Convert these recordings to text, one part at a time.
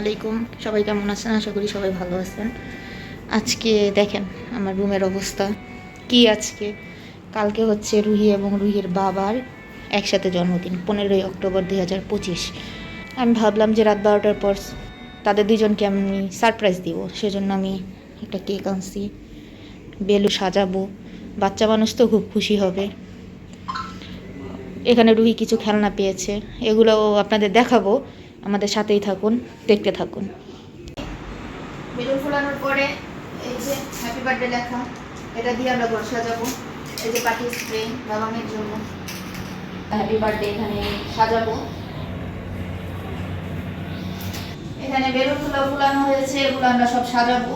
আলাইকুম। সবাই কেমন আছেন? আশা করি সবাই ভালো আছেন। আজকে দেখেন আমার রুমের অবস্থা। কি আজকে? কালকে হচ্ছে রুহি এবং রুহির বাবার একসাথে জন্মদিন, পনেরোই অক্টোবর দুই হাজার পঁচিশ। আমি ভাবলাম যে রাত বারোটার পর তাদের দুজনকে আমি সারপ্রাইজ দিব। সেজন্য আমি একটা কেক আনছি, বেলু সাজাবো। বাচ্চা মানুষ তো খুব খুশি হবে। এখানে রুহি কিছু খেলনা পেয়েছে। এগুলো আপনাদের দেখাবো। আমাদের সাথেই থাকুন দেখতে থাকুন। বেলুন ফোলানোর পরে এই যে হ্যাপি বার্থডে লেখা এটা দিয়ে আমরা ঘর সাজাবো। এই যে পাটি স্প্রে বাবা মেয়ের জন্য। হ্যাপি বার্থডে এখানে সাজাবো। এখানে বেলুন ফুলা ফুলানো হয়েছে এগুলো আমরা সব সাজাবো।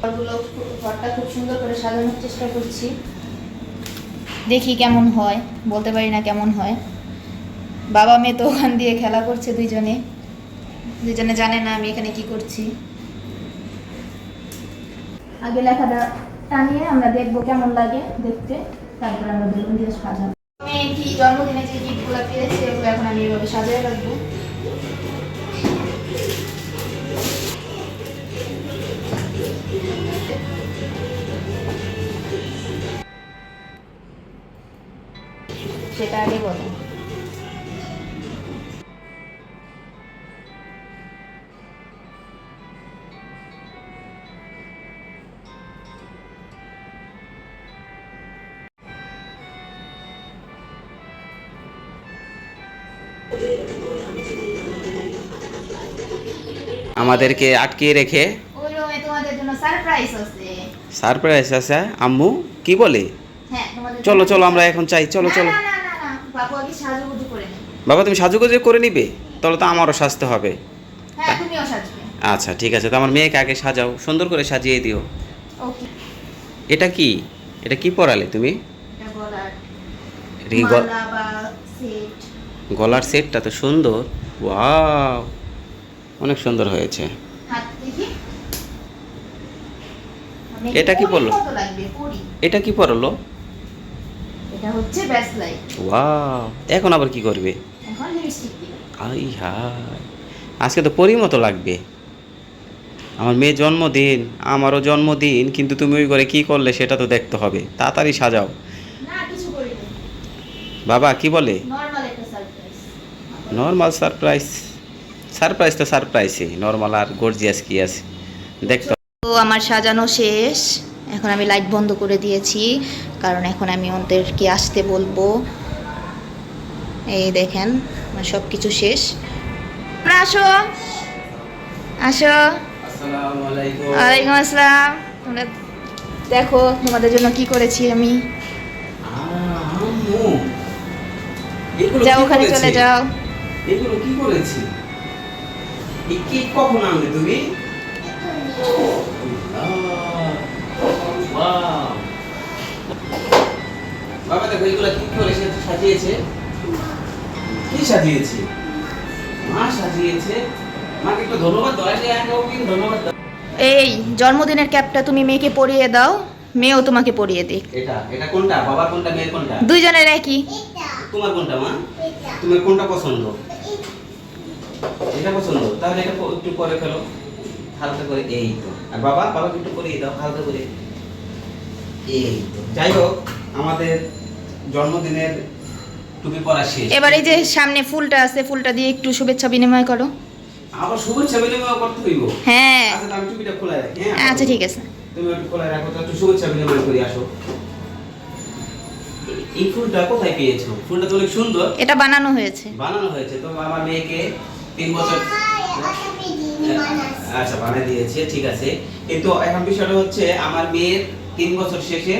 ঘরগুলো ঘরটা খুব সুন্দর করে সাজানোর চেষ্টা করছি। দেখি কেমন হয় বলতে পারি না কেমন হয়। বাবা মেয়ে তো ওখান দিয়ে খেলা করছে দুইজনে। দুইজনে জানে না আমি এখানে কি করছি। আগে লেখাটা টানিয়ে আমরা দেখব কেমন লাগে দেখতে তারপরে আমরা বেলুন দিয়ে সাজাবো। আমি কি জন্মদিনে যে গিফটগুলো পেয়েছি এগুলো এখন আমি এভাবে সাজিয়ে রাখব। সেটা আগে বলো। আমাদেরকে আটকিয়ে রেখে সারপ্রাইজ আছে। আম্মু কি বলে? হ্যাঁ চলো চলো আমরা এখন চাই চলো চলো। বাবু তুমি সাজুগুজু করে নিবে? তাহলে তো আমারও সাজতে হবে। হ্যাঁ আচ্ছা ঠিক আছে তো আমার মেয়েকে আগে সাজাও সুন্দর করে সাজিয়ে দিও। এটা কি? এটা কি পড়ালে তুমি? এটা গলার সেটটা তো সুন্দর। ওয়াও অনেক সুন্দর হয়েছে। এটা কি পরি। এটা কি পরালো? এটা হচ্ছে ব্যাসলাইট। ওয়াও এখন আবার কি করবে? এখন লিপস্টিক দিবে। আই হাই আজকে তো পরি মতো লাগবে। আমার মেয়ের জন্মদিন আমারও জন্মদিন কিন্তু তুমি ওই করে কি করলে সেটা তো দেখতে হবে। তাড়াতাড়ি সাজাও। বাবা কি বলে? নর্মাল সারপ্রাইজ সারপ্রাইজ তো সারপ্রাইজই নর্মাল আর গর্জিয়াস কি আছে? দেখতে তো আমার সাজানো শেষ। এখন আমি লাইট বন্ধ করে দিয়েছি কারণ এখন আমি ওদেরকে আসতে বলব। এই দেখেন আমার সব কিছু শেষ। তোমরা আসো। আসো। আসসালামু আলাইকুম ওয়ালাইকুম আসসালাম। তোমরা দেখো তোমাদের জন্য কি করেছি আমি। যাও ওখানে চলে যাও। এগুলো কি করেছি? এই কেক কখন আনলে তুমি? বাবা দেখো এগুলো কি করে সে সাজিয়েছে? কি সাজিয়েছে? মা সাজিয়েছে। মাকে একটু ধন্যবাদ দাও। কিন্তু ধন্যবাদ দাও। এই জন্মদিনের ক্যাপটা তুমি মেয়েকে পরিয়ে দাও মেয়েও তোমাকে পরিয়ে দিক। এটা এটা কোনটা? বাবার কোনটা মেয়ের কোনটা? দুইজনের একই। তোমার কোনটা মা? তোমার কোনটা পছন্দ? এটা পছন্দ? তাহলে এটা একটু পরে ফেলো। হালকা করে এই তো। আর বাবা বাবাকে একটু করে দাও হালকা করে। এই তো। যাই হোক আমাদের জন্মদিনের টুপি পরা শেষ। এবার এই যে সামনে ফুলটা আছে ফুলটা দিয়ে একটু শুভেচ্ছা বিনিময় করো। আবার শুভেচ্ছা বিনিময় করতে হইব? হ্যাঁ। আচ্ছা আমি টুপিটা খোলা রাখি হ্যাঁ? আচ্ছা ঠিক আছে। তুমি একটু খোলা রাখো তো একটু শুভেচ্ছা বিনিময় করে আসো। এই ফুলটা কোথায় পেয়েছ? ফুলটা তো অনেক সুন্দর। এটা বানানো হয়েছে। বানানো হয়েছে। তো আমার মেয়েকে তিন বছর আচ্ছা বানিয়ে দিয়েছে ঠিক আছে। কিন্তু এখন বিষয়টা হচ্ছে আমার মেয়ের তিন বছর শেষে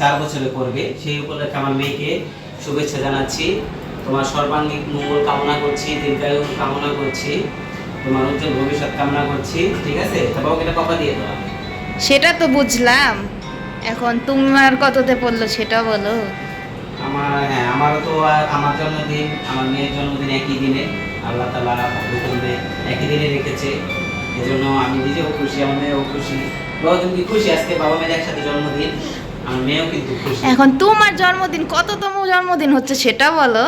চার বছরে পড়বে। সেই উপলক্ষে আমার মেয়েকে শুভেচ্ছা জানাচ্ছি। তোমার সর্বাঙ্গিক মঙ্গল কামনা করছি দীর্ঘায়ু কামনা করছি তোমার উজ্জ্বল ভবিষ্যৎ কামনা করছি ঠিক আছে? তারপর ওকে একটা কথা দিয়ে দেওয়া সেটা তো বুঝলাম। এখন তোমার কততে পড়ল সেটা বলো। আমার হ্যাঁ আমারও তো আর আমার জন্মদিন আমার মেয়ের জন্মদিন একই দিনে। আল্লাহ তালা ভাগ্যক্রমে একই দিনে রেখেছে। এজন্য আমি নিজেও খুশি আমার মেয়েও খুশি। বাবা তুমি খুশি আজকে বাবা মেয়ের একসাথে জন্মদিন আমার মেয়েও কিন্তু খুশি। এখন তোমার জন্মদিন কততম জন্মদিন হচ্ছে সেটা বলো।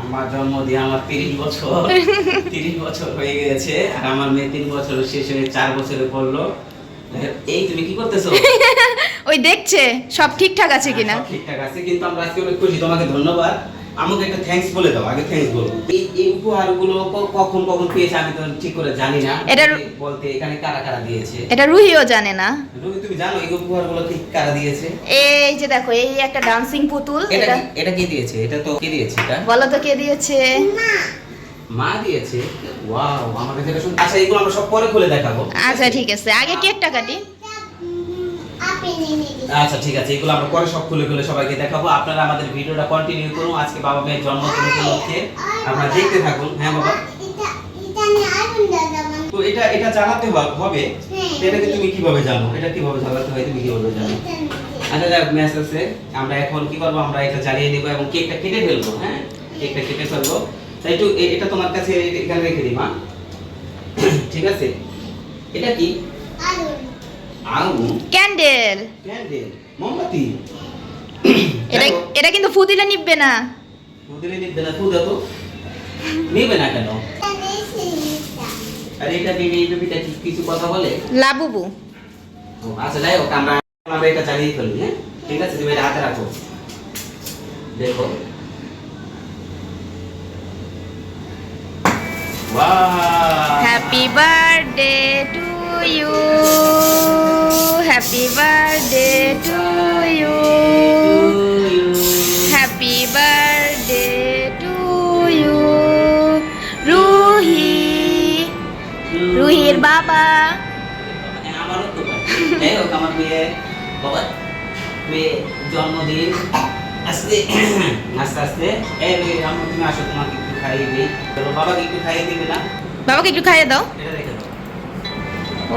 আমার আমার জন্মদিন আমার তিরিশ বছর। তিরিশ বছর হয়ে গেছে আর আমার মেয়ে তিন বছর শেষ হয়ে চার বছরে পড়ল। এই তুমি কি করতেছো? ওই দেখছে সব ঠিকঠাক আছে কিনা? ঠিকঠাক আছে কিন্তু আমরা আজকে অনেক খুশি। তোমাকে ধন্যবাদ। আমাকে একটা থ্যাঙ্কস বলে দাও আগে থ্যাঙ্কস বলো। এই এই উপহারগুলো কখন কখন পেয়েছে আমি তো ঠিক করে জানি না। এটার- বলতে এখানে কারা কারা দিয়েছে? এটা রুহিও জানে না। রবি তুমি জানো এই উপহারগুলো ঠিক কারা দিয়েছে? এই যে দেখো এই একটা ডান্সিং পুতুল এটা এটা কি- এটা দিয়েছে? এটা তো কে দিয়েছে এটা? বলো তো কে দিয়েছে? মা দিয়েছে? ওয়াও আমার কাছে শুন আচ্ছা এগুলো আমরা সব পরে খুলে দেখাবো। আচ্ছা ঠিক আছে। আগে কেকটা কাটি। আচ্ছা ঠিক আছে এগুলো আমরা পরে সব খুলে খুলে সবাইকে দেখাবো। আপনারা আমাদের ভিডিওটা কন্টিনিউ করুন। আজকে বাবা মেয়ের জন্মদিন উপলক্ষে আপনারা দেখতে থাকুন। হ্যাঁ বাবা? তো এটা এটা জানাতে হবে। হবে এটাকে তুমি কীভাবে জানো এটা কীভাবে জানাতে হয়? তুমি কীভাবে জানো আচ্ছা যাক ম্যাচ আছে। আমরা এখন কি করব? আমরা এটা জ্বালিয়ে নেব এবং কেকটা কেটে ফেলব হ্যাঁ? কেকটা কেটে ফেলব। তাই একটু এটা তোমার কাছে এখানে রেখে দিই মা। ঠিক আছে? এটা কি? আগুন ক্যান্ডেল। ক্যান্ডেল মোমবাতি। এটা এটা কিন্তু ফু দিলে নিববে না। মুদিলে নিবে না তো। নিবে না কেন? আর এটা বেবি এই বেবিটা কি কিছু কথা বলে? লাবুবু। আচ্ছা যাই হোক আমরা আমরা এটা চালিয়ে ফেলি হ্যাঁ? ঠিক আছে তুমি এটা হাতে রাখো। দেখো। Happy birthday to you happy birthday to you happy birthday to you Ruhi রুহির বাবা। যাই হোক আমার মেয়ে বাবা মেয়ে জন্মদিন। আস্তে আস্তে আস্তে এই মেয়ে আমার তুমি আসো তোমাকে একটু খাইয়ে দিই। বাবাকে একটু খাইয়ে দিবে না? বাবাকে একটু খাইয়ে দাও। এটা ও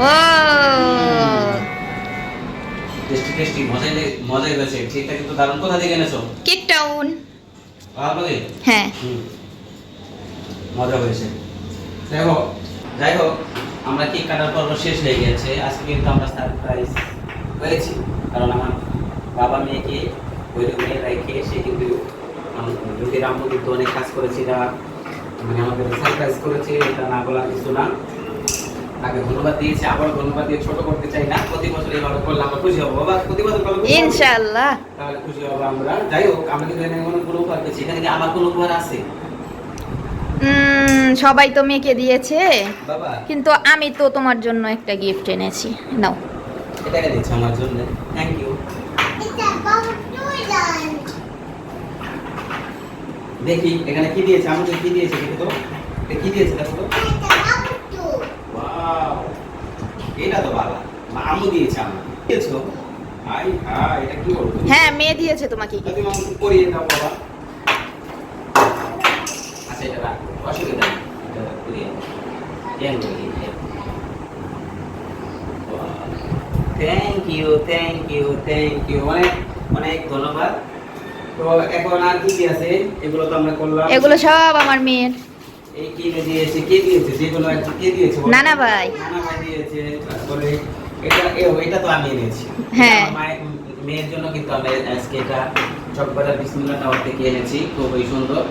টেস্টি টেস্টি মজাই মজাই হয়েছে। ঠিকঠাক কিন্তু দারুণ। কোথা থেকে এনেছো? কেক টাউন ভালো লাগে হ্যাঁ মজা হয়েছে। হোক যাই হোক আমরা কেক কাটার পর্ব শেষ হয়ে গেছে। আজকে কিন্তু আমরা সারপ্রাইজ হয়েছি কারণ আমার বাবা মেয়েকে ওই মেয়ে রেখে সে কিন্তু রোগীর আম্মু কিন্তু অনেক কাজ করেছে। মানে আমাদের সারপ্রাইজ করেছে। এটা না বলার কিছু না। তাকে ধন্যবাদ দিয়েছে আবার ধন্যবাদ দিয়ে ছোট করতে চাই না। প্রতি বছর এইভাবে করলে আমরা খুশি হব। বাবা প্রতি বছর করলে খুশি ইনশাআল্লাহ। তাহলে খুশি হব আমরা। যাই হোক আমরা কিন্তু এখানে কোনো কোনো উপহার পেয়েছি। এখানে কি আমার কোনো উপহার আছে? সবাই তো মেয়েকে দিয়েছে। কিন্তু আমি তো তোমার জন্য একটা গিফট এনেছি। নাও। এটাকে দিচ্ছ আমার জন্য। থ্যাংক ইউ দেখি এখানে কি দিয়েছে? আমাকে কি দিয়েছে দেখো তো? কি দিয়েছে দেখো তো? এটা তো বাবা মা আম্মু দিয়েছে আমাকে। দিয়েছ? আই হ্যাঁ এটা কি বলব হ্যাঁ মেয়ে দিয়েছে তোমাকে। gift। তুমি আমাকে পরিয়ে দাও বাবা। আচ্ছা এটা রাখ। অসুবিধা নেই। এটা পরিয়ে thank you thank you thank you অনেক অনেক ধন্যবাদ। তো এখন আর কি কি আছে? এগুলো তো আমরা করলাম। এগুলো সব আমার মেয়ের। এই কি দিয়েছে? কে দিয়েছে? যেগুলো একটা কে দিয়েছে নানা ভাই। নানা ভাই দিয়েছে তারপরে এটা এটা তো আমি এনেছি। হ্যাঁ। মেয়ের জন্য কিন্তু আমি আজকে এটা চকবাজার বিসমিল্লাহ টাওয়ার থেকে এনেছি। খুবই সুন্দর।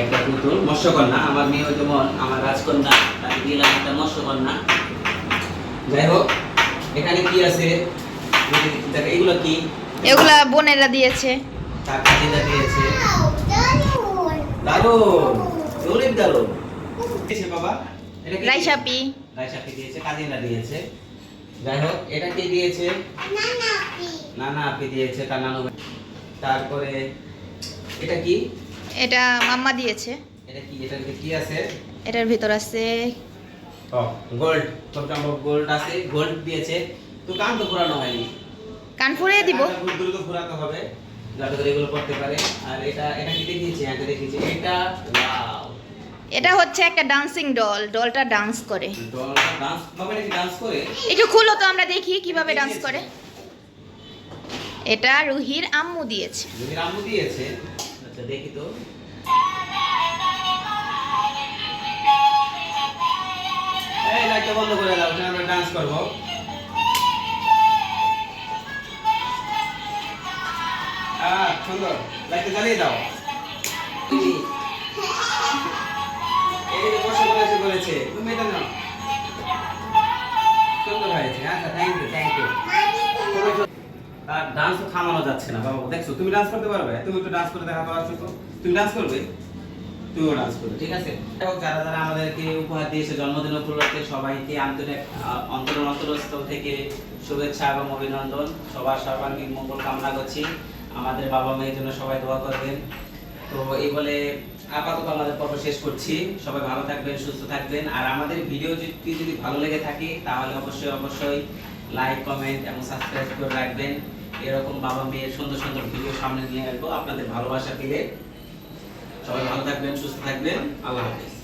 একটা পুতুল। মৎস্যকন্যা। আমার মেয়ে যেমন আমার রাজকন্যা তাকে দিলাম একটা মৎস্যকন্যা। যাই হোক এখানে কি আছে? এগুলো কি? এগুলা বোনেরা দিয়েছে। কাজিনা দিয়েছে। দারুণ। অনেক দারুণ দিয়েছে বাবা। এটা কি রাইসাপি দিয়েছে? কাজিনা দিয়েছে যাই হোক এটা কে দিয়েছে? নানা আপনি দিয়েছে তার নানু তারপরে এটা কি? এটা মাম্মা দিয়েছে। এটা কি? এটার ভিতরে কি আছে? এটার ভিতর আছে ও গোল্ড সম্ভব গোল্ড আছে গোল্ড দিয়েছে। তো কান তো ঘোরানো হয়নি। কান ফুরিয়ে দিব। দ্রুত ঘোরাতে হবে। যাতে করে এগুলো করতে পারে। আর এটা এটা কি দেখিয়েছে এটা দেখিয়েছে। এটা ওয়াও এটা হচ্ছে একটা ডান্সিং ডল ডলটা ডান্স করে। ডলটা ডান্স বাবা নাকি ডান্স করে? একটু খুলো তো আমরা দেখি কীভাবে ডান্স করে। এটা রুহির আম্মু দিয়েছে। যদি রামু দিয়েছে। আচ্ছা দেখি তো। এই লাইটটা বন্ধ করে দাও আমরা ডান্স করব। আহ সুন্দর। লাইটটা জ্বালিয়ে দাও। আচ্ছা জন্মদিন উপলক্ষে সবাইকে আন্তরিক অন্তর অন্তরস্থল থেকে শুভেচ্ছা অভিনন্দন। সবার সর্বাঙ্গীন মঙ্গল কামনা করছি। আমাদের বাবা মেয়ের জন্য সবাই দোয়া করবেন। তো এই বলে আপাতত আমাদের পর্ব শেষ করছি। সবাই ভালো থাকবেন, সুস্থ থাকবেন। আর আমাদের ভিডিও যদি যদি ভালো লেগে থাকে, তাহলে অবশ্যই অবশ্যই লাইক কমেন্ট এবং সাবস্ক্রাইব করে রাখবেন। এরকম বাবা মেয়ের সুন্দর সুন্দর ভিডিও সামনে নিয়ে আসব আপনাদের ভালোবাসা পেলে। সবাই ভালো থাকবেন, সুস্থ থাকবেন। আল্লাহ হাফিজ।